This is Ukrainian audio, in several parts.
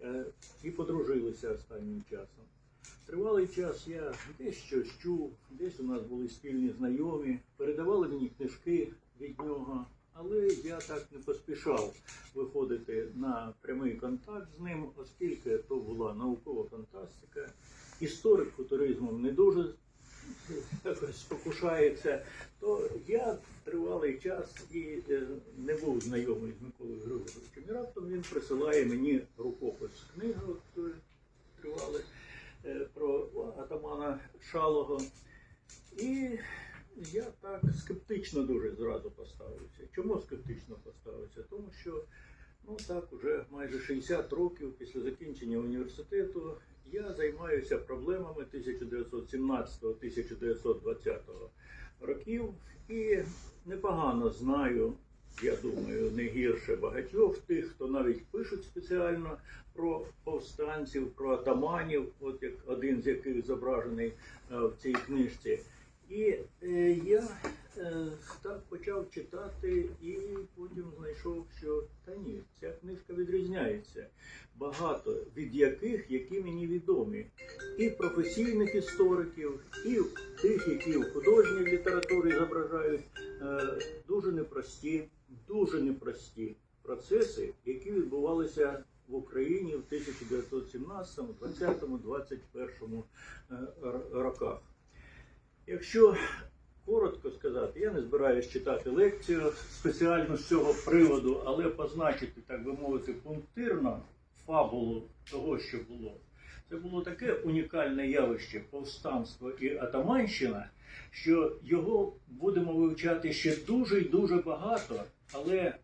е, і подружилися останнім часом. Тривалий час я десь щось чув, десь у нас були спільні знайомі, передавали мені книжки від нього, але я так не поспішав виходити на прямий контакт з ним, оскільки то була наукова фантастика. Історик футуризмом не дуже якось спокушається, то я тривалий час і е, не був знайомий з Миколою Григоровичем. І раптом він присилає мені рукопис книги е, тривали е, про атамана Шалого. І я так скептично дуже зразу поставився. Чому скептично поставився? Тому що ну так, уже майже 60 років після закінчення університету я займаюся проблемами 1917-1920 років і непогано знаю, я думаю, не гірше багатьох тих, хто навіть пишуть спеціально про повстанців, про атаманів, от як один з яких зображений е, в цій книжці. І е, почав читати і потім знайшов, що та ні, ця книжка відрізняється. Багато від яких, які мені відомі, і професійних істориків, і тих, які в художній літературі зображають е, дуже непрості, дуже непрості процеси, які відбувалися в Україні в 1917, 20, 21 е, роках. Якщо коротко сказати, я не збираюсь читати лекцію спеціально з цього приводу, але позначити, так би мовити, пунктирно фабулу того, що було. Це було таке унікальне явище повстанство і атаманщина, що його будемо вивчати ще дуже і дуже багато. Але е,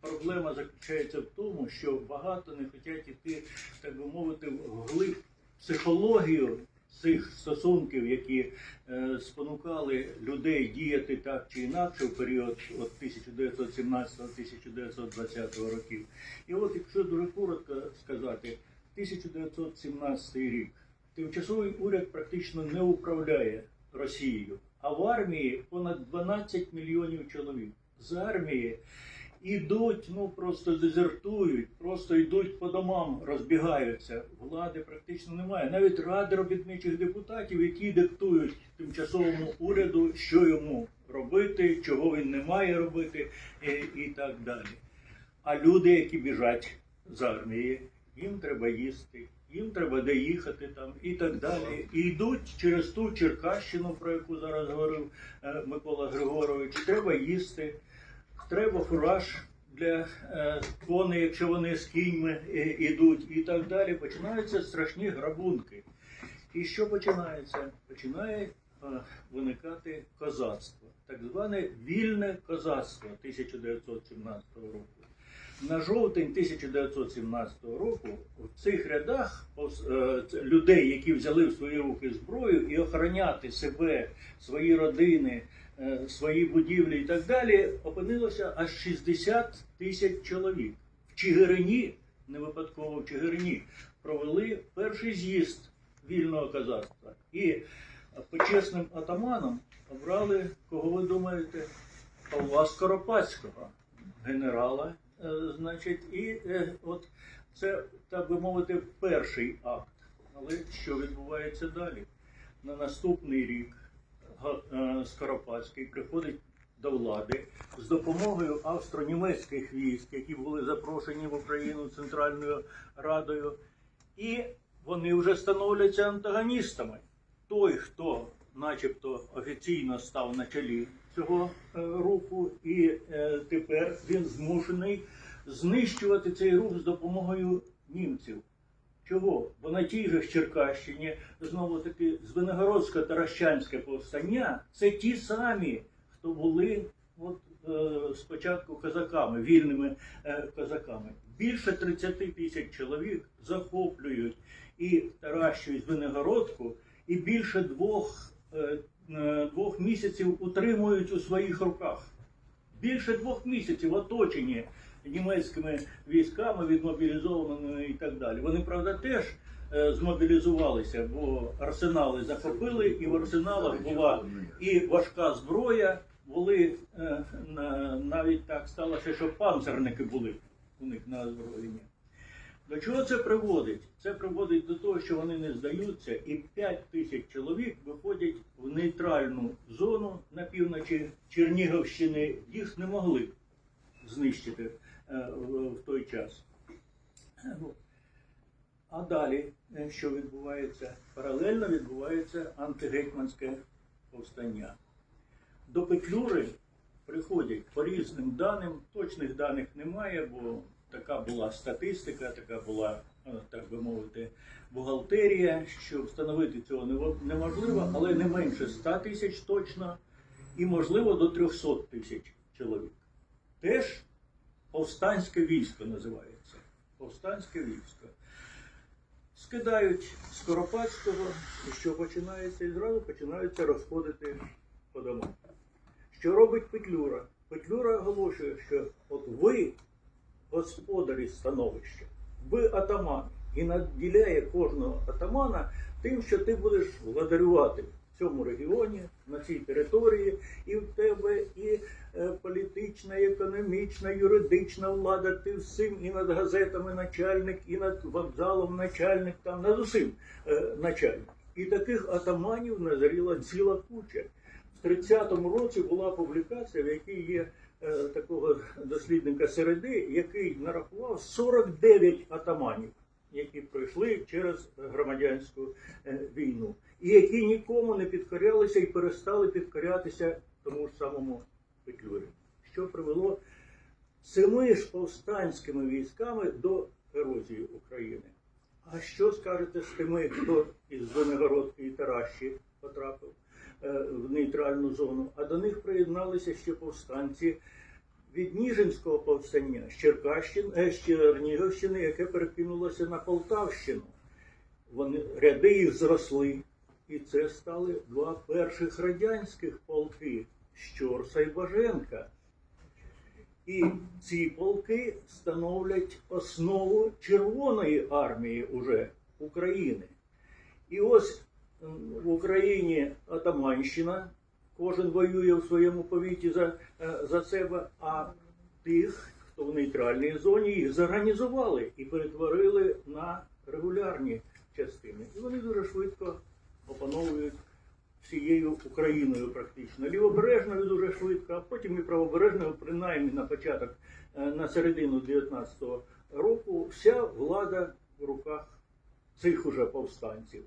проблема заключається в тому, що багато не хочуть іти, так би мовити, вглиб психологію цих стосунків, які е, спонукали людей діяти так чи інакше в період от 1917-1920 років. І от, якщо дуже коротко сказати, 1917 рік тимчасовий уряд практично не управляє Росією, а в армії понад 12 мільйонів чоловік. З армії ідуть, ну просто дезертують, просто йдуть по домам, розбігаються. Влади практично немає. Навіть ради робітничих депутатів, які диктують тимчасовому уряду, що йому робити, чого він не має робити, і, і так далі. А люди, які біжать з армії, їм треба їсти, їм треба де їхати там і так далі. І йдуть через ту Черкащину, про яку зараз говорив е, Микола Григорович. Треба їсти, треба фураж для е, коней, якщо вони з кіньми е, ідуть, і так далі. Починаються страшні грабунки. І що починається? Починає е, виникати козацтво, так зване вільне козацтво 1917 року. На жовтень 1917 року в цих рядах е, людей, які взяли в свої руки зброю і охороняти себе, свої родини, е, свої будівлі і так далі, опинилося аж 60 тисяч чоловік. В Чигирині, не випадково в Чигирині, провели перший з'їзд вільного козацтва. І почесним атаманом обрали, кого ви думаєте, Павла Скоропадського, генерала. е, Значить, і е, от це, так би мовити, перший акт. Але що відбувається далі? На наступний рік е, Скоропадський приходить до влади з допомогою австро-німецьких військ, які були запрошені в Україну Центральною Радою, і вони вже становляться антагоністами. Той, хто начебто офіційно став на чолі цього е, руху, і е, тепер він змушений знищувати цей рух з допомогою німців. Чого? Бо на тій же Черкащині знову таки Звенигородсько-Таращанське повстання це ті самі, хто були от, е, спочатку козаками, вільними е, козаками. Більше 30 тисяч чоловік захоплюють і Таращують Звенигородку, і більше двох, е, е, двох місяців утримують у своїх руках. Більше двох місяців оточені німецькими військами, відмобілізованими і так далі. Вони, правда, теж е, змобілізувалися, бо арсенали захопили, і в арсеналах була і важка зброя, були е, навіть так сталося, що панцерники були у них на озброєнні. До чого це приводить? Це приводить до того, що вони не здаються, і 5 тисяч чоловік виходять в нейтральну зону на півночі Чернігівщини. Їх не могли знищити в, в той час. Е. А далі, е, що відбувається? Паралельно відбувається антигетьманське повстання. До Петлюри приходять по різним даним, точних даних немає, бо така була статистика, така була, е, так би мовити, бухгалтерія, що встановити цього неможливо, але не менше 100 тисяч точно, і можливо до 300 тисяч чоловік. Теж повстанське військо називається. Повстанське військо. Скидають Скоропадського, і що починається, і зразу починаються розходити по домах. Що робить Петлюра? Петлюра оголошує, що от ви господарі становища, ви атаман, і наділяє кожного атамана тим, що ти будеш владарювати в цьому регіоні, на цій території, і в тебе і е, політична, і економічна, юридична влада, ти всім, і над газетами начальник, і над вокзалом начальник, там над усім е, начальник. І таких атаманів назріла ціла куча. В 30-му році була публікація, в якій є е, такого дослідника середи, який нарахував 49 атаманів, які пройшли через громадянську е, війну, і які нікому не підкорялися і перестали підкорятися тому ж самому Петлюрі, що привело цими ж повстанськими військами до ерозії України. А що скажете з тими, хто із Звенигородки і Таращі потрапив е, в нейтральну зону? А до них приєдналися ще повстанці від Ніжинського повстання з Черкащини, е, з Чернігівщини, яке перекинулося на Полтавщину. Вони ряди їх зросли, і це стали два перших радянських полки Щорса і Баженка. І ці полки становлять основу Червоної армії уже України. І ось в Україні Атаманщина, кожен воює в своєму повіті за, е, за себе, а тих, хто в нейтральній зоні, їх зорганізували і перетворили на регулярні частини. І вони дуже швидко опановують всією Україною практично. Лівобережною дуже швидко, а потім і правобережною, принаймні на початок, е, на середину 19-го року, вся влада в руках цих уже повстанців.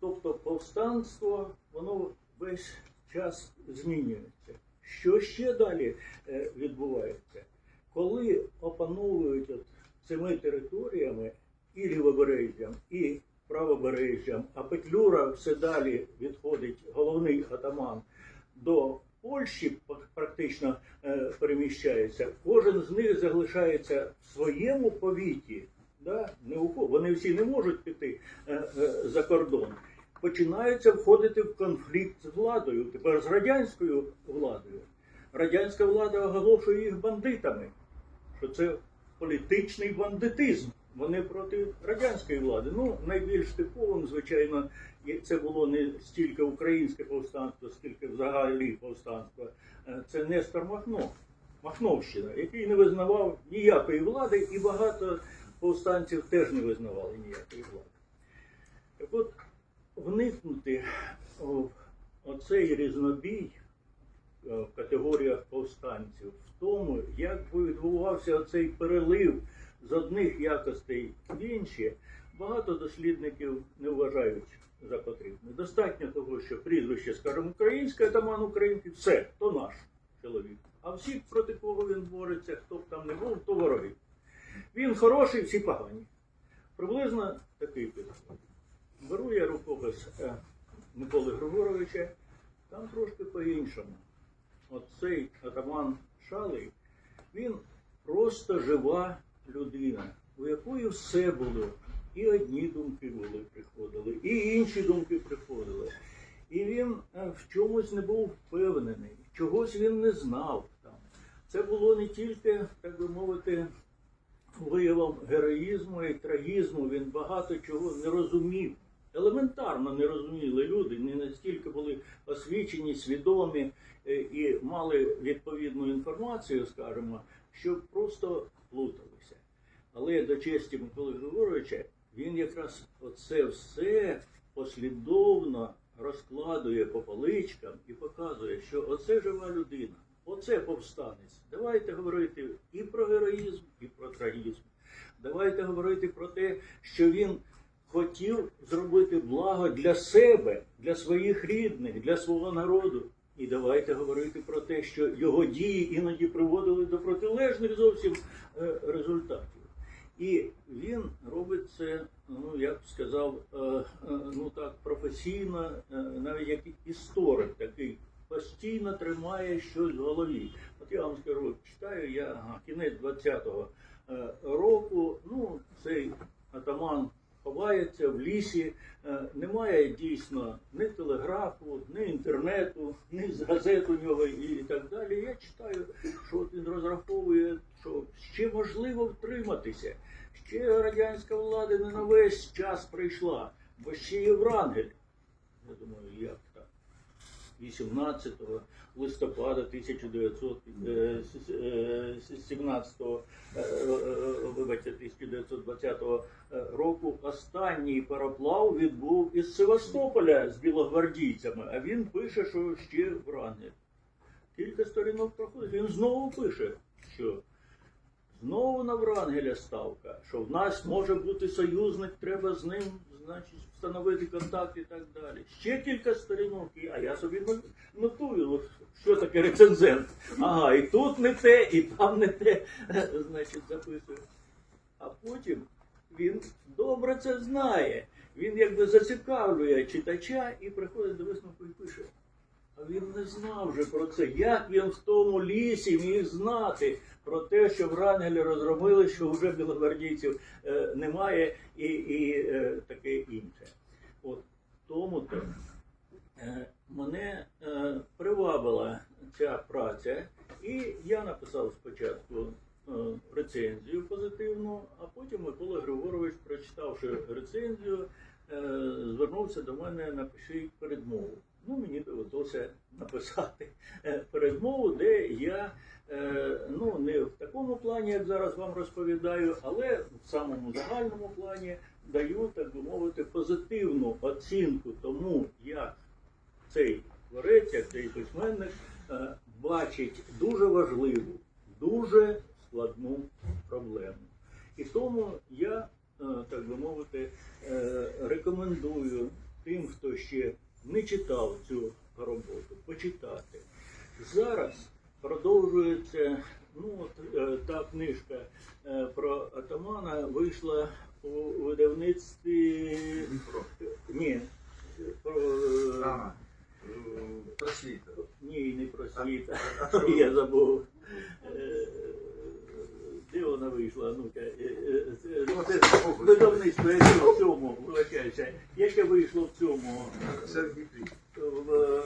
Тобто повстанство, воно весь час змінюється. Що ще далі е, відбувається? Коли опановують от цими територіями і лівобережжям, і правобережжям, а Петлюра все далі відходить, головний атаман, до Польщі практично е, переміщається, кожен з них залишається в своєму повіті. Да? Не вони всі не можуть піти е, за кордон. Починаються входити в конфлікт з владою, тепер з радянською владою. Радянська влада оголошує їх бандитами, що це політичний бандитизм. Вони проти радянської влади. Ну, найбільш типовим, звичайно, це було не стільки українське повстанство, скільки взагалі повстанство. Е, Це Нестор Махно, Махновщина, який не визнавав ніякої влади, і багато повстанців теж не визнавали ніякої влади. Так от, вникнути в оцей різнобій е, в категоріях повстанців, в тому, як відбувався оцей перелив з одних якостей в інші, багато дослідників не вважають за потрібне. Достатньо того, що прізвище, скажімо, українське, атаман український, все, то наш чоловік. А всі, проти кого він бореться, хто б там не був, то вороги. Він хороший, всі погані. Приблизно такий підход. Беру я рукопис е, Миколи Григоровича, там трошки по-іншому. От цей атаман Шалий, він просто жива людина, у якої все було. І одні думки були, приходили, і інші думки приходили. І він е, в чомусь не був впевнений, чогось він не знав там. Це було не тільки, так би мовити, виявом героїзму і трагізму, він багато чого не розумів. Елементарно не розуміли люди, не настільки були освічені, свідомі е, і мали відповідну інформацію, скажімо, що просто плуталися. Але до честі Миколи Григоровича він якраз оце все послідовно розкладує по поличкам і показує, що оце жива людина, оце повстанець. Давайте говорити і про героїзм, і про трагізм. Давайте говорити про те, що він хотів зробити благо для себе, для своїх рідних, для свого народу. І давайте говорити про те, що його дії іноді приводили до протилежних зовсім е, результатів. І він робить це, ну я б сказав, е, е, ну так професійно, навіть як історик такий, постійно тримає щось в голові. От я вам скажу, читаю я кінець 20-го е, року. Ну, цей атаман ховається в лісі, е, немає дійсно ні телеграфу, ні інтернету, ні газет у нього і так далі. Я читаю, що от він розраховує, що ще можливо втриматися. Ще радянська влада не на весь час прийшла, бо ще Єврангель. Я думаю, як? 18 листопада 1917 е, вибачте, 1920 року останній пароплав відбув із Севастополя з білогвардійцями, а він пише, що ще Врангель. Кілька сторінок проходить, він знову пише, що Знову на Врангеля ставка, що в нас може бути союзник, треба з ним значить, встановити контакт і так далі. Ще кілька сторінок, а я собі нотую, що таке рецензент. Ага, і тут не те, і там не те, значить, записую. А потім він добре це знає. Він якби зацікавлює читача і приходить до висновку і пише. А він не знав вже про це. Як він в тому лісі міг знати про те, що Врангелі розробили, що вже білогвардійців е, немає і, і е, таке інше. От тому то е, мене е, привабила ця праця, і я написав спочатку е, рецензію позитивну, а потім Микола Григорович, прочитавши рецензію, е, звернувся до мене, напиши передмову. Ну, мені довелося написати е, передмову, де я ну, не в такому плані, як зараз вам розповідаю, але в самому загальному плані даю, так би мовити, позитивну оцінку тому, як цей творець, як цей письменник е, бачить дуже важливу, дуже складну проблему. І тому я, е, так би мовити, е, рекомендую тим, хто ще не читав цю роботу, почитати. Зараз продовжується ну, от, е, та книжка е, про атамана вийшла у видавництві. Ні, про, е, А, е, просвіта. ні, не про світ. А? Я забув. Де вона вийшла? Ну-ка, Ну, видавництво, в цьому, вибачаюся, яке вийшло в цьому. Це в Дніпрі. в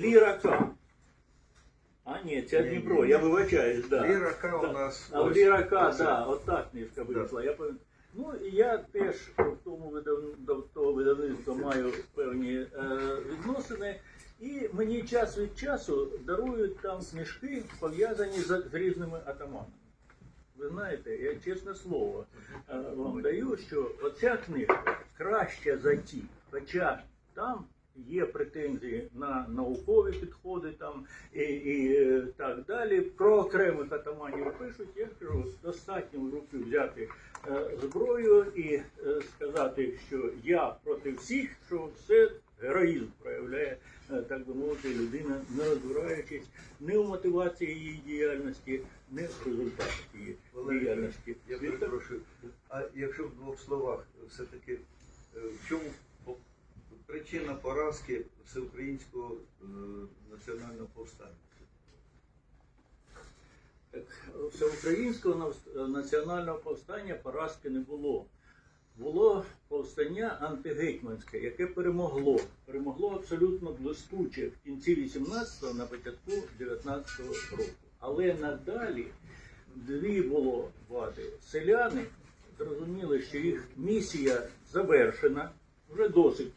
Ліра К. А ні, це Ні, Дніпро, ні. я вибачаюсь, да. Ліра К у нас. А в ось. Да, от так книжка вийшла. Я пам'ятаю. Ну і я теж в тому видав... до того видавництва маю певні е, відносини. І мені час від часу дарують там книжки, пов'язані з, з різними атаманами. Ви знаєте, я чесне слово е, вам даю, що оця книжка краще за ті, хоча там є претензії на наукові підходи там і, і е, так далі. Про окремих атаманів пишуть. Я кажу, достатньо в руки взяти е, зброю і е, сказати, що я проти всіх, що все героїзм проявляє, так би мовити, людина, не розбираючись ні в мотивації її діяльності, ні в результатах її Валерій, діяльності. Я перепрошую. А якщо в двох словах, все-таки в чому причина поразки всеукраїнського е, національного повстання? Всеукраїнського національного повстання поразки не було. Було повстання антигетьманське, яке перемогло. Перемогло абсолютно блискуче в кінці 18-го, на початку 19-го року. Але надалі дві було вади. Селяни зрозуміли, що їх місія завершена, вже досить.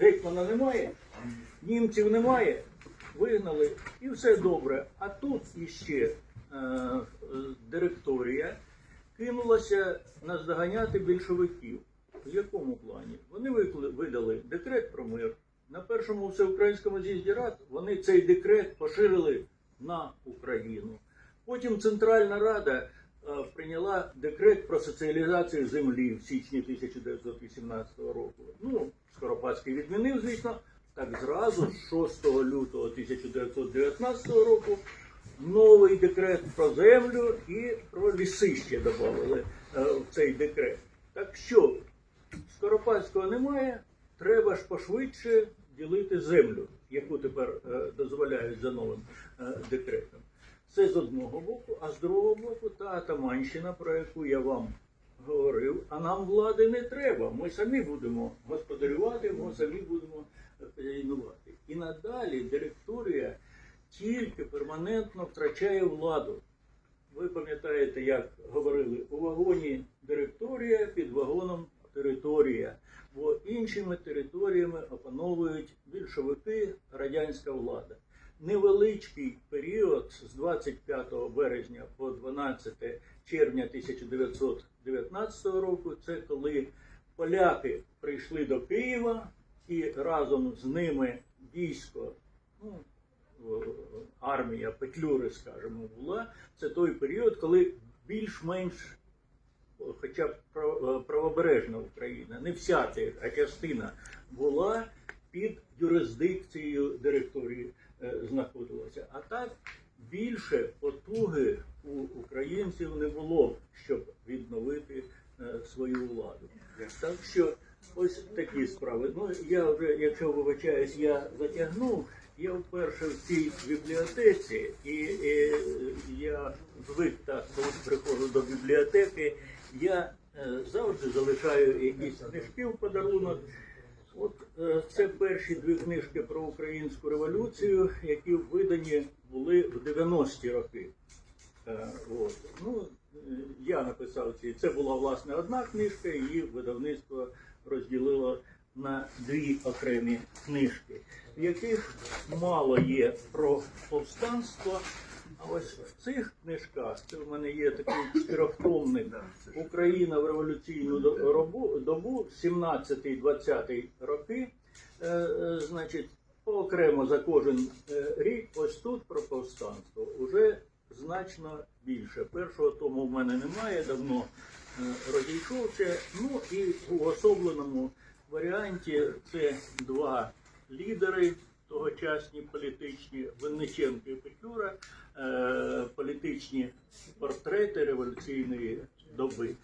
Гетьмана немає, німців немає, вигнали і все добре. А тут іще е, директорія кинулася наздоганяти більшовиків. В якому плані? Вони викли- видали декрет про мир. На першому всеукраїнському з'їзді рад вони цей декрет поширили на Україну. Потім Центральна Рада прийняла декрет про соціалізацію землі в січні 1918 року. Ну, Скоропадський відмінив, звісно, так зразу, 6 лютого 1919 року, новий декрет про землю і про ліси ще додали е, в цей декрет. Так що, Скоропадського немає, треба ж пошвидше ділити землю, яку тепер е, дозволяють за новим е, декретом. Це з одного боку, а з другого боку та атаманщина, про яку я вам говорив, а нам влади не треба. Ми самі будемо господарювати, ми самі будемо хазяйнувати. І надалі директорія тільки перманентно втрачає владу. Ви пам'ятаєте, як говорили, у вагоні директорія, під вагоном територія, бо іншими територіями опановують більшовики, радянська влада. Невеличкий період з 25 березня по 12 червня 1919 року, це коли поляки прийшли до Києва і разом з ними військо, ну, армія Петлюри, скажімо, була. Це той період, коли більш-менш хоча б правобережна Україна, не вся а частина була під юрисдикцією директорії е, знаходилася. А так більше потуги у українців не було, щоб відновити е, свою владу. Так що ось такі справи. Ну я вже, якщо вибачаюсь, я затягнув. Я вперше в цій бібліотеці, і, і я звик так, коли приходжу до бібліотеки, я е, завжди залишаю якісь книжки в подарунок. От е, це перші дві книжки про українську революцію, які видані були в 90-ті роки. Е, От. Ну, е, я написав ці. Це була власне одна книжка, її видавництво розділило на дві окремі книжки, в яких мало є про повстанство. А ось в цих книжках це в мене є такий чотирьохтомник Україна в революційну добу 17-20 роки. Е, е, значить, окремо за кожен е, рік, ось тут про повстанство уже значно більше. Першого тому в мене немає, давно розійшовся. Ну і в уособленому варіанті це два лідери тогочасні політичні Винниченко і Петлюра, політичні портрети революційної доби.